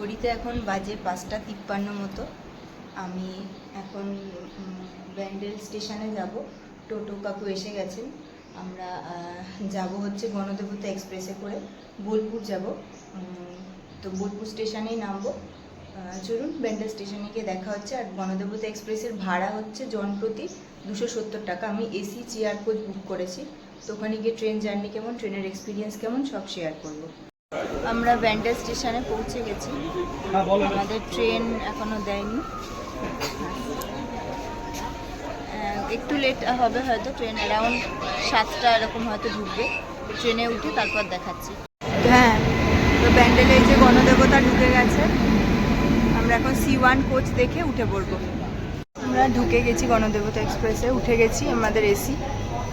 ঘড়িতে এখন বাজে পাঁচটা তিপ্পান্ন মতো। আমি এখন ব্যান্ডেল স্টেশনে যাব। টোটো কাকু এসে গেছেন। আমরা যাব হচ্ছে গণদেবতা এক্সপ্রেসে করে বোলপুর যাব। তো বোলপুর স্টেশনেই নামবো। চলুন ব্যান্ডেল স্টেশনে গিয়ে দেখা হচ্ছে। আর গণদেবতা এক্সপ্রেসের ভাড়া হচ্ছে জনপ্রতি দুশো সত্তর টাকা। আমি এসি, চেয়ার কোচ বুক করেছি। তো ওখানে গিয়ে ট্রেন জার্নি কেমন, ট্রেনের এক্সপিরিয়েন্স কেমন, সব শেয়ার করব। আমরা ব্যান্ডেল স্টেশনে পৌঁছে গেছি। আমাদের ট্রেন এখনও দেয়নি। একটু লেট হবে হয়তো ট্রেন অ্যারাউন্ড সাতটা এরকম হয়তো ঢুকবে। ট্রেনে উঠে তারপর দেখাচ্ছি। হ্যাঁ তো ব্যান্ডেলে এই যে গণদেবতা ঢুকে গেছে আমরা এখন সি ওয়ান কোচ দেখে উঠে পড়ব। আমরা ঢুকে গেছি গণদেবতা এক্সপ্রেসে উঠে গেছি আমাদের এসি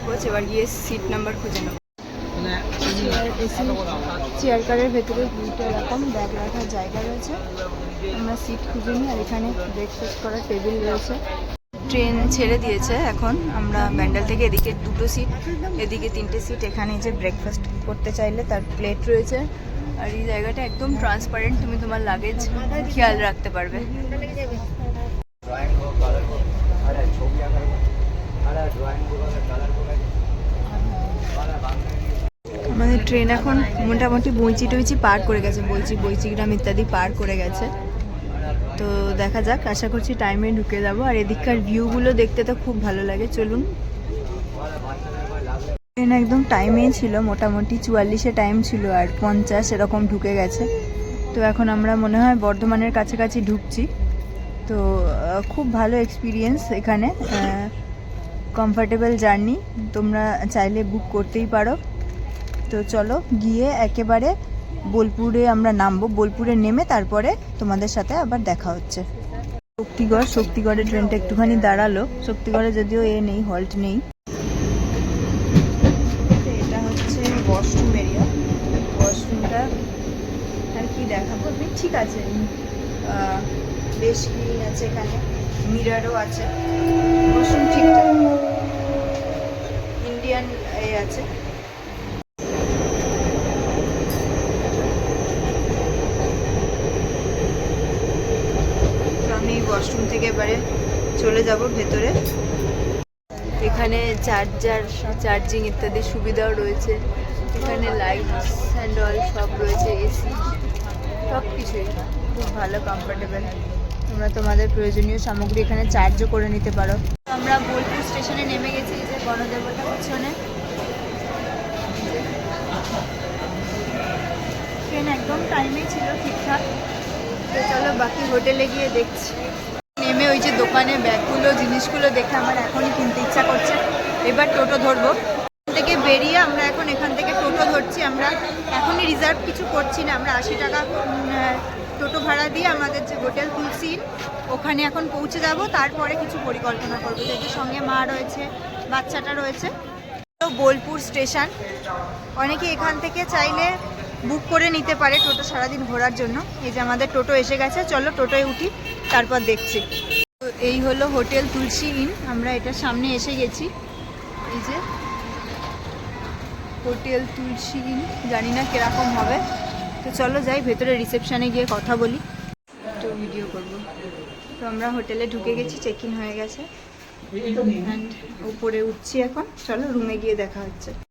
কোচ এবার গিয়ে সিট নাম্বার খুঁজে নেব। এসি চেয়ার কারের ভেতরে দুটো এরকম ব্যাগ রাখার জায়গা রয়েছে। আমরা সিট খুঁজে নিই আর এখানে ব্রেকফাস্ট করার টেবিল রয়েছে। ট্রেন ছেড়ে দিয়েছে এখন। আমরা ব্যান্ডেল থেকে এদিকে দুটো সিট, এদিকে তিনটে সিট, এখানে যে ব্রেকফাস্ট করতে চাইলে তার প্লেট রয়েছে। আর এই জায়গাটা একদম ট্রান্সপারেন্ট তুমি তোমার লাগেজ খেয়াল রাখতে পারবে। ট্রেন এখন মোটামুটি বইচি টইচি পার করে গেছে বইচি বইচিগ্রাম ইত্যাদি পার করে গেছে। তো দেখা যাক, আশা করছি টাইমে ঢুকে যাব। আর এদিককার ভিউগুলো দেখতে তো খুব ভালো লাগে, চলুন। ট্রেন একদম টাইমেই ছিল, মোটামুটি চুয়াল্লিশে টাইম ছিল আর পঞ্চাশ এরকম ঢুকে গেছে। তো এখন আমরা মনে হয় বর্ধমানের কাছাকাছি ঢুকছি। তো খুব ভালো এক্সপিরিয়েন্স এখানে কমফর্টেবল জার্নি তোমরা চাইলে বুক করতেই পারো। তো চলো গিয়ে একেবারে বোলপুরে আমরা নামবো। বোলপুরে নেমে তারপরে তোমাদের সাথে আবার দেখা হচ্ছে। শক্তিগড় শক্তিগড়ে ট্রেনটা একটুখানি দাঁড়াল। শক্তিগড়ে যদিও এ নেই হল্ট নেই। এটা হচ্ছে ওয়াশরুম এরিয়া ওয়াশরুমটা আর কি দেখাবো? ঠিক আছে। বেশ ক্লিন আছে এখানে। মিরারও আছে। ওয়াশরুম ঠিকঠাক। ইন্ডিয়ান এ আছে তো আমি ওয়াশরুম থেকে এবারে চলে যাব ভেতরে। এখানে চার্জার, চার্জিং ইত্যাদি সুবিধাও রয়েছে। এখানে লাইট অ্যান্ড অল সব রয়েছে, এসি সব কিছুই খুব ভালো কমফোর্টেবল তোমরা তোমাদের প্রয়োজনীয় সামগ্রী এখানে চার্জও করে নিতে পারো। আমরা বোলপুর স্টেশনে নেমে গেছি যে গণদেবতা পিছনে। ট্রেন একদম টাইমে ছিল ঠিকঠাক। তো চলো বাকি হোটেলে গিয়ে দেখছি। দোকানে ব্যাগগুলো, জিনিসগুলো দেখে আমার এখনই কিনতে ইচ্ছা করছে। এবার টোটো ধরবো। থেকে বেরিয়ে আমরা এখন এখান থেকে টোটো ধরছি। আমরা এখনই রিজার্ভ কিছু করছি না। আমরা আশি টাকা টোটো ভাড়া দিয়ে আমাদের যে হোটেল তুলসি ওখানে এখন পৌঁছে যাব। তারপরে কিছু পরিকল্পনা করব। যেহেতু সঙ্গে মা রয়েছে, বাচ্চাটা রয়েছে। বোলপুর স্টেশন। অনেকে এখান থেকে চাইলে বুক করে নিতে পারে টোটো সারাদিন ঘোরার জন্য। এই যে আমাদের টোটো এসে গেছে। চলো টোটোয় উঠি, তারপর দেখছি। এই হলো হোটেল তুলসী ইন। আমরা এটার সামনে এসে গেছি। এই যে হোটেল তুলসী ইন, জানি না কীরকম হবে। তো চলো যাই, ভেতরে রিসেপশনে গিয়ে কথা বলি। একটু ভিডিও করব। তো আমরা হোটেলে ঢুকে গেছি চেক ইন হয়ে গেছে। উপরে উঠছি এখন। চলো রুমে গিয়ে দেখা হচ্ছে।